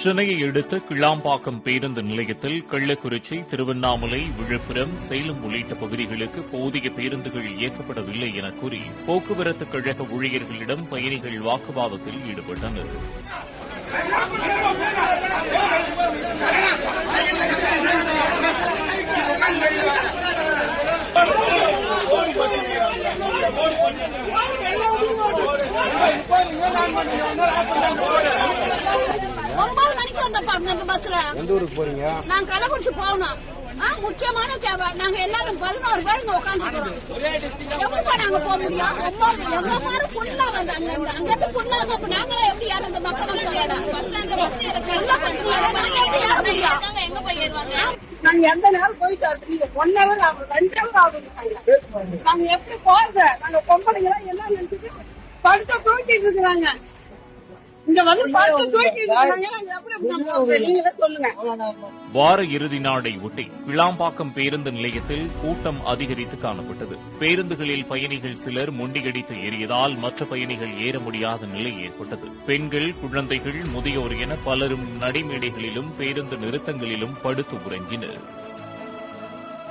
சென்னையை அடுத்த கிளாம்பாக்கம் பேருந்து நிலையத்தில் கள்ளக்குறிச்சி திருவண்ணாமலை விழுப்புரம் சேலம் உள்ளிட்ட பகுதிகளுக்கு போதிய பேருந்துகள் இயக்கப்படவில்லை என கூறி போக்குவரத்து கழக ஊழியர்களிடம் பயணிகள் வாக்குவாதத்தில் ஈடுபட்டனர். ஒன்பது வந்தப்பா அந்த பஸ்ல எந்த ஊருக்கு போறீங்க? நாங்க கள்ளக்குறிச்சி போகணும். ஆ, முக்கியமான தேவை நாங்க எல்லாரும் பதினோரு பேர் இங்க உட்காந்துருக்கோம் எப்படிப்பா நாங்க போக முடியும்? ஒன்பது எவ்வளவு நேரம் ஃபுல்லா வந்து அங்க இருந்து அங்க இருந்து ஃபுல்லா வந்து அப்ப நாங்களே எப்படி யாரும் அந்த மக்கள் எங்க போய் ஏறுவாங்க? நாங்க எந்த நேரம் போய் சார் ஒன் ஹவர் ஆகும் ரெண்டு ஹவர் ஆகும் நாங்க எப்படி போறது? நாங்க பொம்பளைங்க எல்லாம் எல்லாம் நினைச்சிட்டு படுத்த தூக்கிட்டு இருக்கிறாங்க. வார இறுதி நாளை ஒட்டி கிளாம்பாக்கம் பேருந்து நிலையத்தில் கூட்டம் அதிகரித்து காணப்பட்டது. பேருந்துகளில் பயணிகள் சிலர் முண்டியடித்து ஏறியதால் மற்ற பயணிகள் ஏற முடியாத நிலை ஏற்பட்டது. பெண்கள் குழந்தைகள் முதியோர் என பலரும் நடைமேடைகளிலும் பேருந்து நிறுத்தங்களிலும் படுத்து உறங்கினர்.